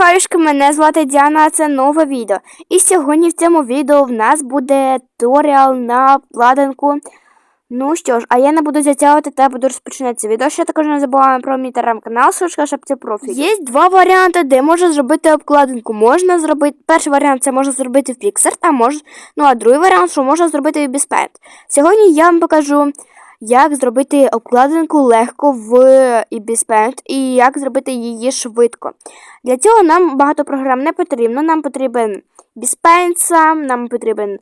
хаюшки, мене звати Діана, а це нове відео. І сьогодні в цьому відео в нас буде туторіал на обкладинку. Ну що ж, а я не буду затягувати та буду розпочинати це відео. Ще також не забуваємо про мій телеграм-канал, щоб це профіль. Є два варіанти, де можна зробити обкладинку. Можна зробити, перший варіант це можна зробити в Pixart, а мож... ну а другий варіант, що можна зробити в Bispent. Сьогодні я вам покажу як зробити обкладинку легко в Ibispaint і як зробити її швидко. Для цього нам багато програм не потрібно. Нам потрібен Bispaint сам, нам потрібен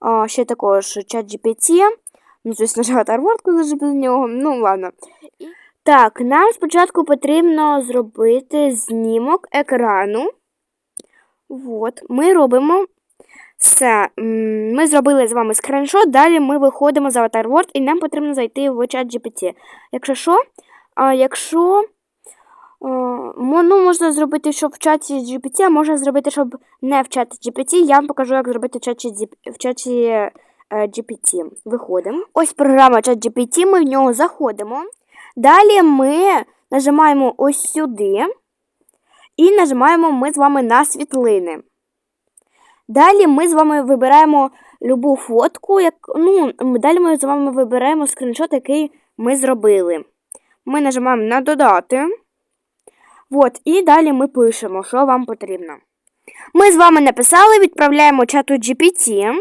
о, ще також ChatGPT. Ну, звісно, ж Waterword, лише без нього. Ну, ладно. Так, нам спочатку потрібно зробити знімок екрану. От, ми робимо все, ми зробили з вами скріншот, далі ми виходимо з Avatar Word і нам потрібно зайти в чат GPT. Якщо що, а, якщо ну, можна зробити, щоб в чаті GPT, а можна зробити, щоб не в чаті GPT, я вам покажу, як зробити в чаті, в чаті е, GPT. Виходимо. Ось програма чат GPT, ми в нього заходимо. Далі ми нажимаємо ось сюди і нажимаємо ми з вами на світлини. Далі ми з вами вибираємо любу фотку. Як, ну, Далі ми з вами вибираємо скріншот, який ми зробили. Ми нажимаємо на додати. От, І далі ми пишемо, що вам потрібно. Ми з вами написали, відправляємо чату GPT.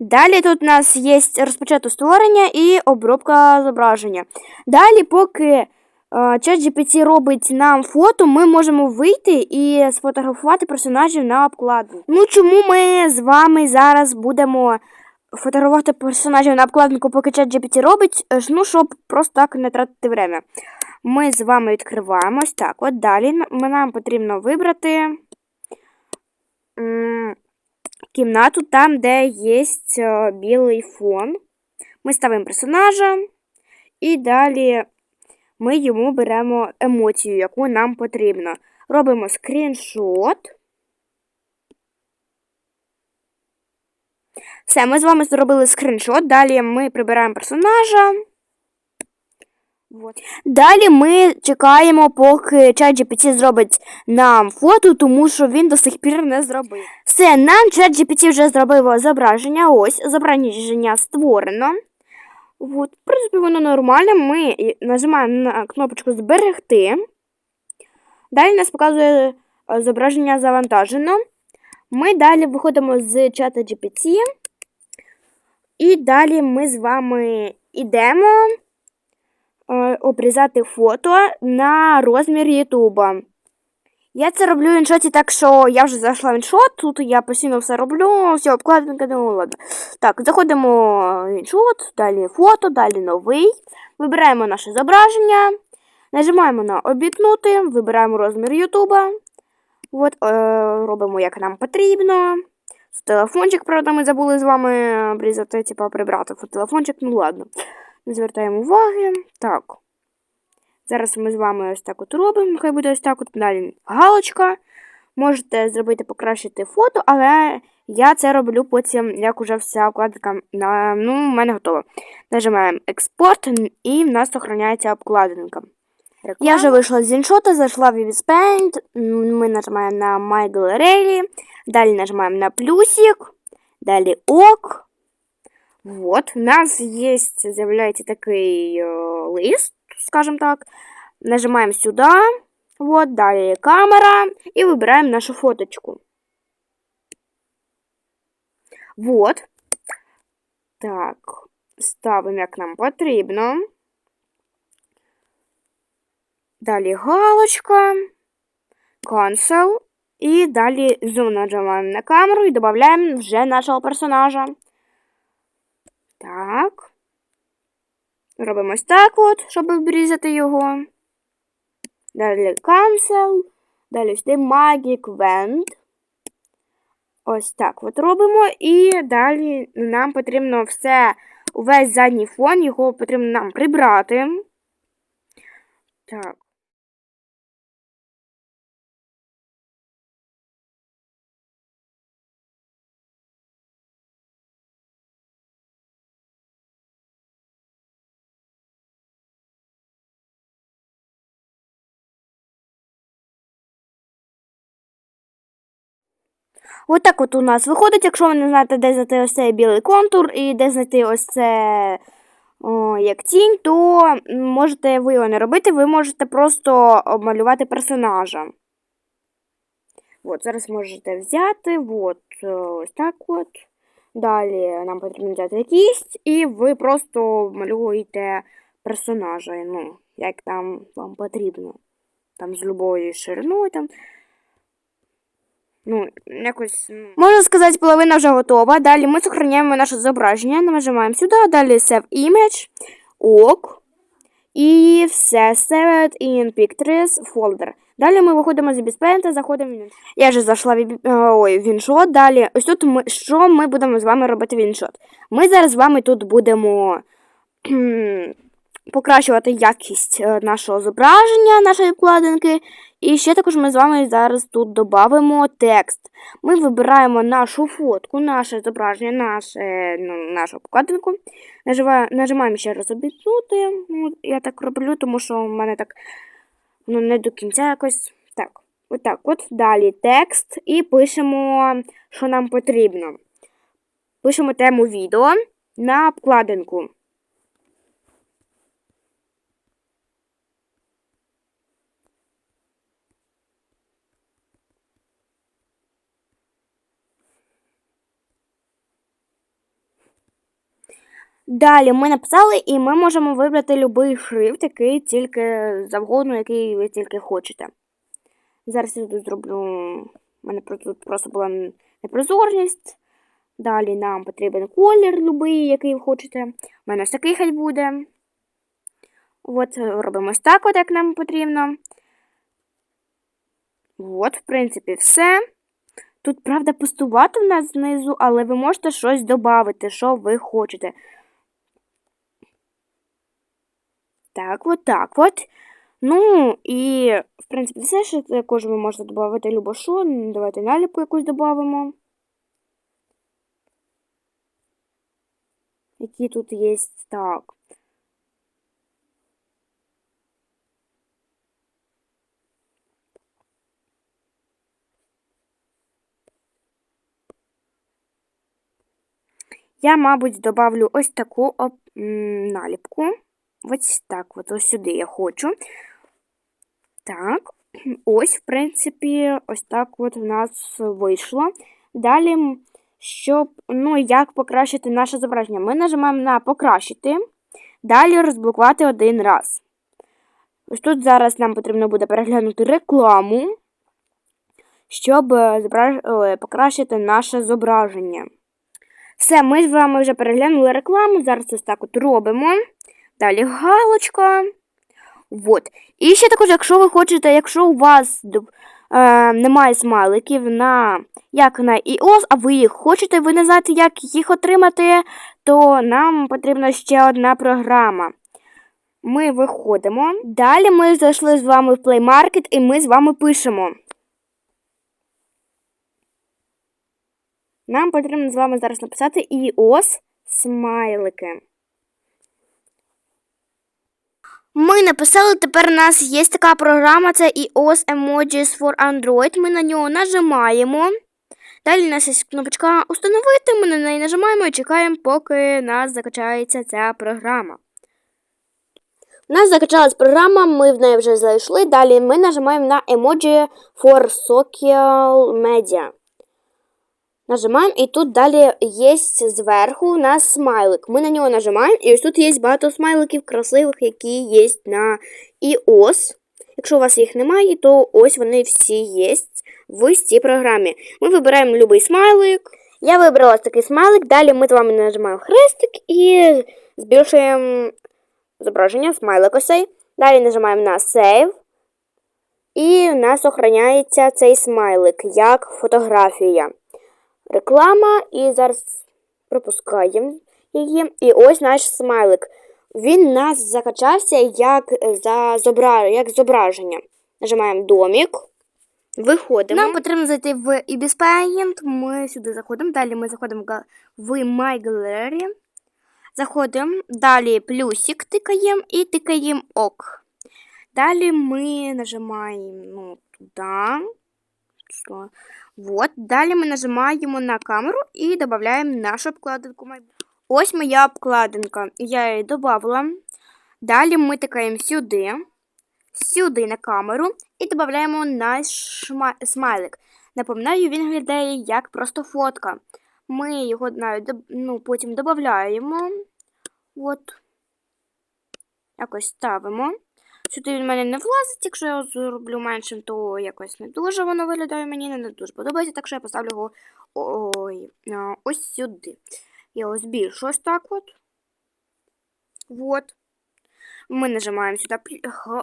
Далі тут у нас є розпочато створення і обробка зображення. Далі, поки Чат GPT робить нам фото, ми можемо вийти і сфотографувати персонажів на обкладинку. Ну чому ми з вами зараз будемо фотографувати персонажів на обкладинку, поки чат GPT робить, е, ну, щоб просто так не тратити время. Ми з вами відкриваємось. так. От далі нам потрібно вибрати кімнату там, де є е, білий фон. Ми ставимо персонажа і далі ми йому беремо емоцію, яку нам потрібно. Робимо скріншот. Все, ми з вами зробили скріншот. Далі ми прибираємо персонажа. Вот. Далі ми чекаємо, поки ChatGPT зробить нам фото, тому що він до сих пір не зробив. Все, нам ChatGPT вже зробив зображення. Ось, зображення створено. От, В принципі, воно нормальне. Ми нажимаємо на кнопочку Зберегти. Далі нас показує е, зображення завантажено. Ми далі виходимо з чата GPT. І далі ми з вами йдемо е, обрізати фото на розмір Ютуба. Я це роблю в іншоті, так що я вже зайшла в іншот, тут я постійно все роблю, все обкладинка, ну ладно. Так, заходимо в іншот, далі фото, далі новий. Вибираємо наше зображення, нажимаємо на обітнути, вибираємо розмір Ютуба. От, е, Робимо, як нам потрібно. Телефончик, правда, ми забули з вами обрізати, типа прибрати телефончик, ну ладно. Звертаємо уваги. Так. Зараз ми з вами ось так от робимо. Хай буде ось так от далі галочка. Можете зробити покращити фото, але я це роблю потім, як уже вся обкладинка на, ну, в мене готова. Нажимаємо експорт і в нас зберігається обкладинка. Реклама. Я вже вийшла з іншота, зайшла в Paint, Ми нажимаємо на My Gallery, далі нажимаємо на плюсик, далі ок. Вот, у нас є, з'являється такий о, лист скажем так. Нажимаем сюда. Вот, далее камера. И выбираем нашу фоточку. Вот. Так, ставимо, як нам потрібно. Далі галочка, cancel. І далі зум нажимаємо на камеру і додаємо вже нашого персонажа. Так. Робимо ось так от, щоб обрізати його. Далі cancel. Далі сюди Magic Wand. Ось так от робимо. І далі нам потрібно все, увесь задній фон, його потрібно нам прибрати. Так. Отак от у нас виходить, якщо ви не знаєте, де знайти ось цей білий контур і де знайти ось це о, як тінь, то можете ви його не робити, ви можете просто обмалювати персонажа. От, зараз можете взяти, от, е, ось так от. Далі нам потрібно взяти кість, і ви просто малюєте персонажа, ну, як там вам потрібно. Там з любою шириною там. Ну, якось. ну. Можна сказати, половина вже готова. Далі ми зберігаємо наше зображення, нажимаємо сюди, далі Save Image, ок. І все, Save in Pictures folder. Далі ми виходимо з Paint, заходимо в. Я вже зайшла в, е, ой, в іншот. Далі, ось тут ми, що ми будемо з вами робити в іншот? Ми зараз з вами тут будемо покращувати якість е, нашого зображення, нашої вкладинки. І ще також ми з вами зараз тут додамо текст. Ми вибираємо нашу фотку, наше зображення, наше, ну, нашу вкладинку. Нажимаємо ще раз обіцнути. Ну, я так роблю, тому що в мене так ну, не до кінця якось. Так, отак от. Далі текст і пишемо, що нам потрібно. Пишемо тему відео на обкладинку. Далі ми написали, і ми можемо вибрати будь-який шрифт, який тільки завгодно, який ви тільки хочете. Зараз я тут зроблю. У мене тут просто була непрозорність. Далі нам потрібен колір любий, який ви хочете. У мене ось такий хай буде. От, робимо ось так, от як нам потрібно. От, в принципі, все. Тут, правда, пустувати в нас знизу, але ви можете щось додати, що ви хочете. Так, от так от. Ну, і, в принципі, все, що також ви можете додати любо що. Давайте наліпку якусь додамо. Які тут є. Так. Я, мабуть, добавлю ось таку наліпку. Ось так, от ось сюди я хочу. Так, ось, в принципі, ось так от в нас вийшло. Далі, щоб, ну, як покращити наше зображення, ми нажимаємо на покращити. Далі розблокувати один раз. Ось тут зараз нам потрібно буде переглянути рекламу, щоб е, зображ... покращити наше зображення. Все, ми з вами вже переглянули рекламу. Зараз ось так от робимо. Далі галочка. Вот. І ще також, якщо ви хочете, якщо у вас е, немає смайликів на як на iOS, а ви їх хочете, ви не знаєте, як їх отримати, то нам потрібна ще одна програма. Ми виходимо. Далі ми зайшли з вами в Play Market і ми з вами пишемо. Нам потрібно з вами зараз написати iOS смайлики. Ми написали, тепер у нас є така програма, це iOS Emojis for Android. Ми на нього нажимаємо. Далі у нас є кнопочка Установити. Ми на неї нажимаємо і чекаємо, поки у нас закачається ця програма. У нас закачалась програма, ми в неї вже зайшли. Далі ми нажимаємо на Emoji for Social Media. Нажимаємо, і тут далі є зверху у нас смайлик. Ми на нього нажимаємо, і ось тут є багато смайликів красивих, які є на iOS. Якщо у вас їх немає, то ось вони всі є в цій програмі. Ми вибираємо будь-який смайлик. Я вибрала такий смайлик. Далі ми з вами нажимаємо хрестик і збільшуємо зображення смайлик ось. Далі нажимаємо на Save. І в нас охороняється цей смайлик як фотографія реклама, і зараз пропускаємо її. І ось наш смайлик. Він нас закачався як, за зобра... як зображення. Нажимаємо домік. Виходимо. Нам потрібно зайти в Ibis Paint. Ми сюди заходимо. Далі ми заходимо в My Gallery. Заходимо. Далі плюсик тикаємо і тикаємо ок. Далі ми нажимаємо ну, туди. Що? Вот. Далі ми нажимаємо на камеру і додаємо нашу обкладинку. Ось моя обкладинка. Я її додавала. Далі ми тикаємо сюди, сюди на камеру і додаємо наш смайлик. Напоминаю, він виглядає як просто фотка. Ми його ну, потім додаємо. От. Якось ставимо. Сюди він в мене не влазить, якщо я його зроблю меншим, то якось не дуже воно виглядає мені, не дуже подобається, так що я поставлю його ой, ось сюди. Я його збільшу ось так от. Вот. Ми нажимаємо сюди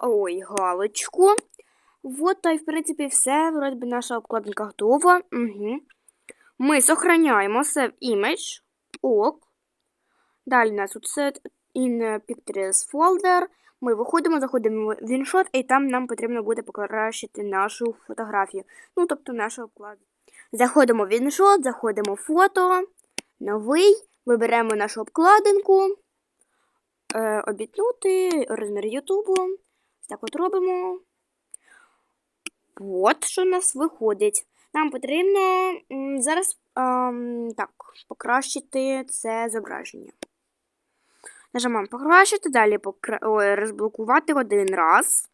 ой, галочку. Вот, та й в принципі все. Вроді би наша обкладинка готова. Угу. Ми сохраняємо Save Image. Ок. Далі у нас тут Set in Pictures folder. Ми виходимо, заходимо в іншот, і там нам потрібно буде покращити нашу фотографію. Ну, тобто нашу обкладинку. Заходимо в іншот, заходимо в фото, новий, виберемо нашу обкладинку, е, обітнути, розмір Ютубу. Так от робимо. От що у нас виходить. Нам потрібно зараз ем, так, покращити це зображення. Нажимаємо покращити, далі покра... Ой, розблокувати один раз.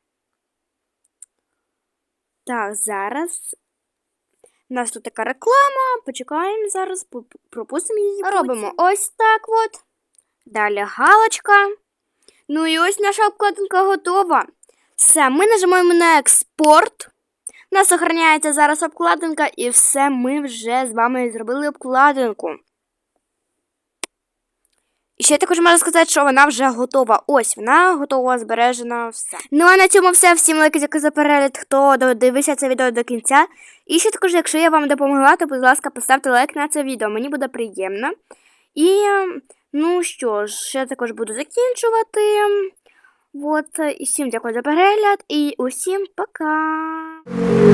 Так, зараз. У нас тут така реклама. Почекаємо зараз, пропустимо її. Робимо ось так от. Далі галочка. Ну і ось наша обкладинка готова. Все, ми нажимаємо на експорт. У нас охороняється зараз обкладинка, і все, ми вже з вами зробили обкладинку. І ще я також можу сказати, що вона вже готова. Ось вона готова, збережена, все. Ну а на цьому все. Всім лайки дякую за перегляд, хто додивився це відео до кінця. І ще також, якщо я вам допомогла, то, будь ласка, поставте лайк на це відео. Мені буде приємно. І ну що ж, я також буду закінчувати. От, і всім дякую за перегляд і усім пока.